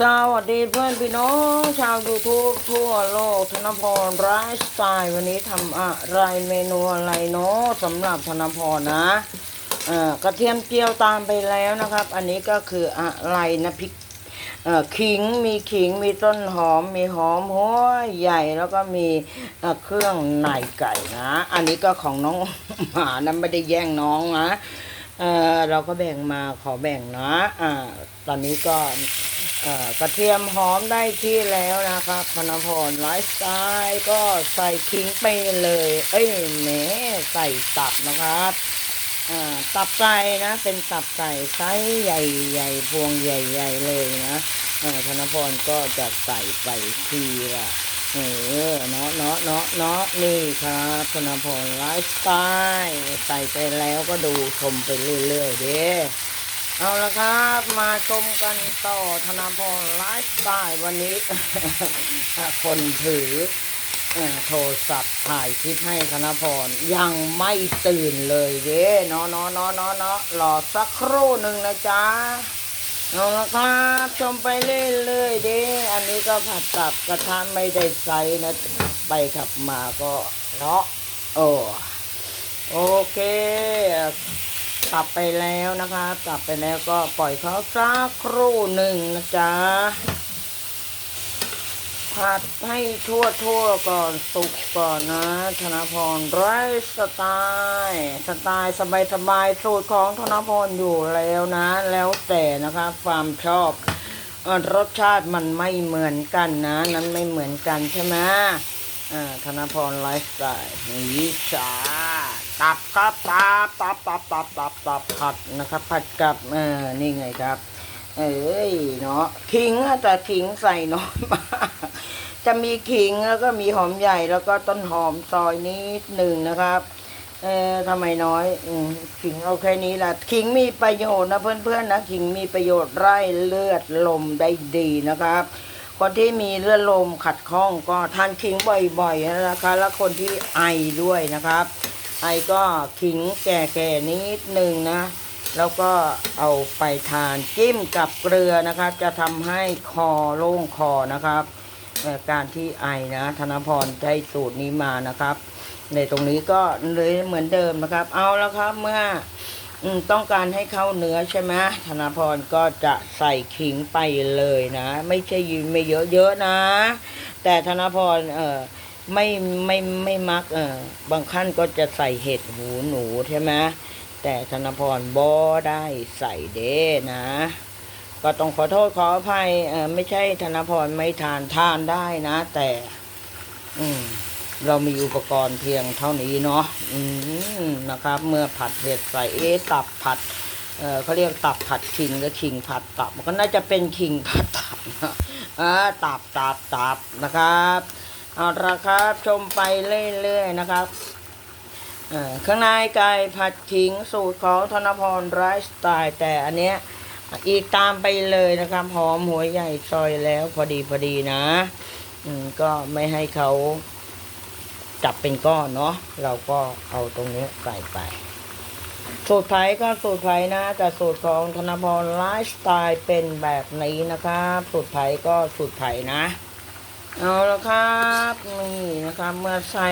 สวัสดีเพื่อนพี่น้องชาวยูทูบทั่วโลกธนพรไลฟ์สไตล์วันนี้ทำอะไรเมนูอะไรเนาะสำหรับธนพรนะเอ่อกระเทียมเจียวตามไปแล้วนะครับ อันนี้ก็คืออะไรนะพริกเอ่อขิงมีขิงมีต้นหอม มีหอมหัวใหญ่แล้วก็มีเอ่อเครื่องในไก่นะ อันนี้ก็ของน้องหมานะไม่ได้แย่งน้องนะเออเราก็แบ่งมาขอแบ่งนะอ่าตอนนี้ก็ กระเทียมหอมได้ที่แล้วนะครับพนพรไลฟ์สไตล์ก็ใส่ขิงไปเลย เอ้ยแหนใส่ตับนะครับตับไก่นะเป็นตับไก่ไซส์ใหญ่ๆพวงใหญ่ ๆ เลยนะเออธนพรก็จะใส่ไปทีละเออเนาะเนาะเนาะเนาะนี่ครับธนพรไลฟ์สไตล์ใส่ไปแล้วก็ดูชมไปเรื่อยๆเด้ เอาละครับมาชมกันต่อธนาพรไลฟ์สไตล์วันนี้ คนถืออ่อโทรศัพท์ถ่ายคลิปให้ธนาพรยังไม่ตื่นเลยเด้เนาะเนาะเนาะเนาะเนาะรอสักครู่หนึ่งนะจ๊ะเอาละครับชมไปเรื่อยๆเด้อันนี้ก็ผัดตับกระทะไม่ได้ใส่นะไปขับมาก็เนาะโอ้โอเค กลับไปแล้วนะครับกลับไปแล้วก็ปล่อยเขาสักครู่หนึ่งนะจ๊ะผัดให้ทั่วทั่วๆก่อนสุกก่อนนะ ธนพรไรสไตล์สไตล์สบายสบายๆสูตรของธนพรอยู่แล้วนะ แล้วแต่นะครับความชอบรสชาติมันไม่เหมือนกันนะ นั้นไม่เหมือนกันใช่ไหม ธนพรไลฟ์สไตล์นี่จ้าตับครับตับตับตับตับตับตับผัดนะครับผัดกับเออนี่ไงครับ เอ้ยเนาะขิงอะแต่ขิงใส่น้อยมากจะมีขิงแล้วก็มีหอมใหญ่แล้วก็ต้นหอมซอยนิดหนึ่งนะครับ เออทำไมน้อยอขิงเอาแค่นี้ละขิงมีประโยชน์นะเพื่อนๆนะขิงมีประโยชน์ไล่เลือดลมได้ดีนะครับ คนที่มีเลือดลมขัดข้องก็ทานขิงบ่อยๆนะคะ แล้วคนที่ไอด้วยนะครับ ไอก็ขิงแก่ๆนิดหนึ่งนะ แล้วก็เอาไปทานจิ้มกับเกลือนะครับ จะทำให้คอโล่งคอนะครับการที่ไอนะธนพรได้สูตรนี้มานะครับ ในตรงนี้ก็เลยเหมือนเดิมนะครับ เอาแล้วครับเมื่อ ต้องการให้เข้าเนื้อใช่ไหมธนาพรก็จะใส่ขิงไปเลยนะ ไม่ใช่ยืนไม่เยอะๆนะ แต่ธนาพรเออไม่ไม่ไม่มักเออบางขั้นก็จะใส่เห็ดหูหนูใช่ไหมแต่ธนาพรบ่ได้ใส่เด้นะ ก็ต้องขอโทษขออภัยเออไม่ใช่ธนาพรไม่ทานทานได้นะ แต่ อืม เรามีอุปกรณ์เพียงเท่านี้เนาะนะครับ เมื่อผัดเห็ดใส่เอตับผัดเออเขาเรียกตับผัดขิงหรือขิงผัดตับ มันก็น่าจะเป็นขิงผัดตับนะตับตับตับนะครับเอาละครับชมไปเรื่อยๆนะครับข้างในไก่ผัดขิงสูตรของธนพรไรสไตล์แต่อันเนี้ยอีกตามไปเลยนะครับหอมหัวใหญ่ซอยแล้วพอดีพอดีนะก็ไม่ให้เขา จับเป็นก้อนเนาะเราก็เอาตรงนี้ใส่ไป สูตรไผ่ก็สูตรไผ่นะแต่สูตรของธนพรไลฟ์สไตล์เป็นแบบนี้นะครับ สูตรไผ่ก็สูตรไผ่นะเอาละครับนี่นะครับเมื่อใส่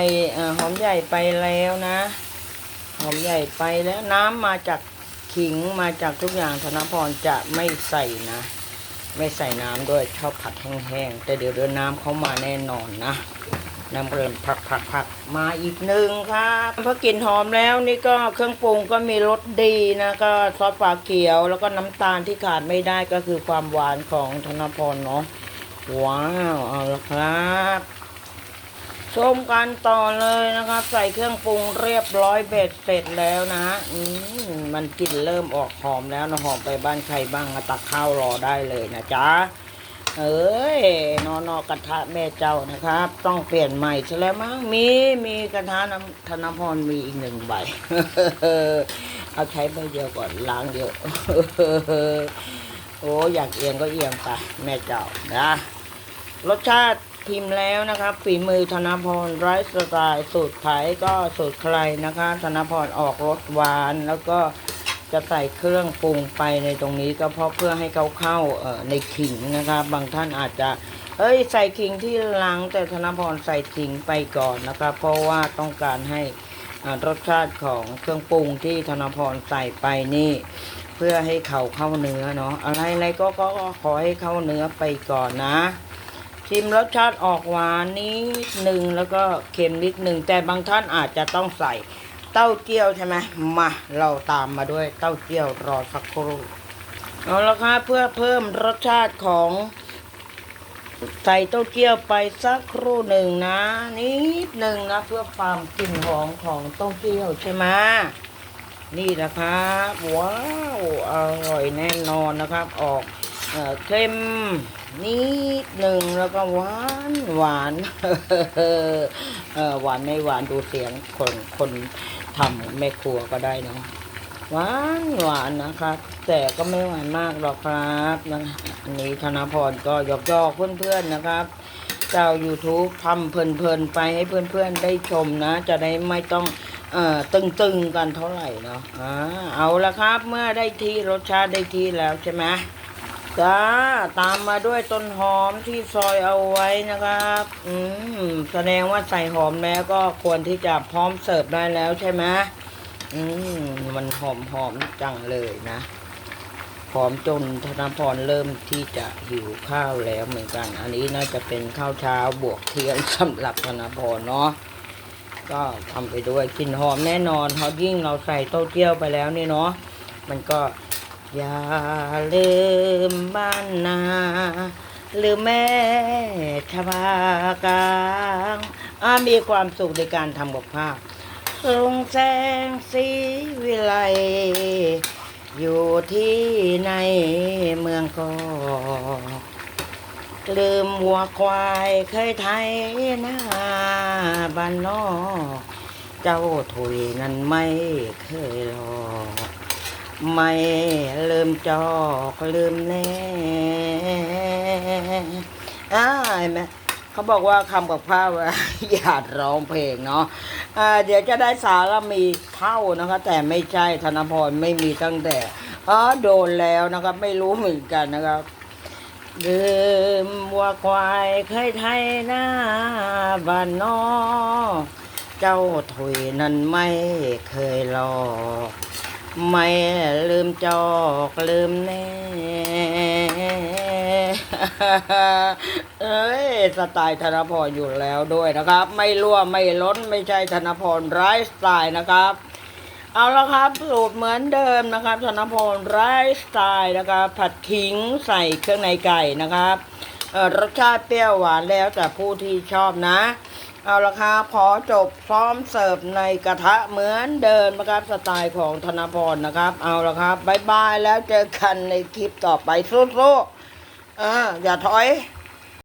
หอมใหญ่ไปแล้วนะ หอมใหญ่ไปแล้วน้ำมาจากขิงมาจากทุกอย่างธนพรจะไม่ใส่นะ ไม่ใส่น้ำด้วยชอบผัดแห้งๆแต่เดี๋ยวเดี๋ยวน้ำเขามาแน่นอนนะ น้ำเริ่มผักผักผักมาอีกหนึ่งครับพอกลิ่นหอมแล้วนี่ก็เครื่องปรุงก็มีรสดีนะก็ซอสฝาเขียว แล้วก็น้ำตาลที่ขาดไม่ได้ก็คือความหวานของธนพรเนาะว้าวเอาละครับชมกันต่อเลยนะครับ ใส่เครื่องปรุงเรียบร้อยเบ็ดเสร็จแล้วนะอืมมันกลิ่นเริ่มออกหอมแล้วนะหอมไปบ้านใครบ้างอะตักข้าวรอได้เลยนะจ๊ะ เอ้ยนอนอกระทะแม่เจ้านะครับ ต้องเปลี่ยนใหม่ใช่แล้วมั้งมีมีกระทะน้ำธนพรมีอีกหนึ่งใบเอาใช้ใบเดียวก่อนล้างเดียวโอ้อยากเอียงก็เอียงไปแม่เจ้านะรสชาติพิมพ์แล้วนะครับฝีมือธนพรไรสไตล์สูตรไผ่ก็สูตรใครนะคะ ธนพรออกรสหวานแล้วก็ จะใส่เครื่องปรุงไปในตรงนี้ก็เพราะเพื่อให้เขาเข้าในขิงนะครับบางท่านอาจจะ เอ้ย ใส่ขิงที่หลังแต่ธนพรใส่ขิงไปก่อนนะครับเพราะว่าต้องการให้รสชาติของเครื่องปรุงที่ธนพรใส่ไปนี่ เพื่อให้เขาเข้าเนื้อเนาะอะไรอะไรก็ก็ก็ขอให้เข้าเนื้อไปก่อนนะชิมรสชาติออกหวานนิดหนึ่งแล้วก็เค็มนิดหนึ่งแต่บางท่านอาจจะต้องใส่ เต้าเจี้ยวใช่ไหมมาเราตามมาด้วยเต้าเจี้ยวรอสักครู่เอาละค่ะเพื่อเพิ่มรสชาติของใส่เต้าเจี้ยวไปสักครู่หนึ่งนะนิดหนึ่งนะ เพื่อความกลิ่นหอมของเต้าเจี้ยวใช่ไหมนี่นะครับว้าวอร่อยแน่นอนนะครับ ออกเอเค็มนิดหนึ่งแล้วก็หวานหวานเออหวานไม่หวานดูเสียงคนคน ทำแม่ครัวก็ได้เนาะหวานหวานนะครับ แต่ก็ไม่หวานมากหรอกครับนะอันนี้ธนพรก็ยอกยอกเพื่อนๆนะครับเจ้า YouTube ทำเพลินๆไปให้เพื่อนๆได้ชมนะ จะได้ไม่ต้องเอ่อตึงๆกันเท่าไหร่เนาะอ่าเอาละครับ เมื่อได้ที่รสชาติได้ที่แล้วใช่ไหม จ้าตามมาด้วยต้นหอมที่ซอยเอาไว้นะครับ อืมแสดงว่าใส่หอมแล้วก็ควรที่จะพร้อมเสิร์ฟได้แล้วใช่ไหมอืมมันหอมหอมจังเลยนะหอมจนธนพรเริ่มที่จะหิวข้าวแล้วเหมือนกัน อันนี้น่าจะเป็นข้าวเช้าบวกเทียงสำหรับธนพรเนาะก็ทำไปด้วยกลิ่นหอมแน่นอนเพราะยิ่งเราใส่เต้าเจี้ยวไปแล้วนี่เนาะมันก็ อย่าลืมบ้านนาลืมแม่ชบากลางอามีความสุขในการทำกับข้าวลุงแสงสีวิไล อยู่ที่ในเมืองกอกลืมวัวควายเคยไทยนาบ้านนอกเจ้าถุยนั้นไม่เคยหลอก ไม่ลืมจอกลืมแน่อ้ายแม่เขาบอกว่าคำกับข้าวอย่าร้องเพลงเนาะอ่าเดี๋ยวจะได้สารมีเข้านะคะ แต่ไม่ใช่ธนพรไม่มีตั้งแต่อ๋อโดนแล้วนะครับ ไม่รู้เหมือนกันนะครับลืมวัวควายเคยไทยหน้าบ้านนอเจ้าถุยนั้นไม่เคยหลอก ไม่ลืมจอกลืมแน่เอ้ยสไตล์ธนพรอยู่แล้วด้วยนะครับ ไม่รั่วไม่ล้นไม่ใช่ธนพรไร้สไตล์นะครับ เอาละครับสูตรเหมือนเดิมนะครับ ธนพรไร้สไตล์นะครับ ผัดขิงใส่เครื่องในไก่นะครับรสชาติเปรี้ยวหวานแล้วแต่ผู้ที่ชอบนะ เอาละครับขอจบพร้อมเสิร์ฟในกระทะเหมือนเดิมนะครับสไตล์ของธนพรนะครับ เอาละครับบายบายแล้วเจอกันในคลิปต่อไปสู้ๆอ่าอย่าถอย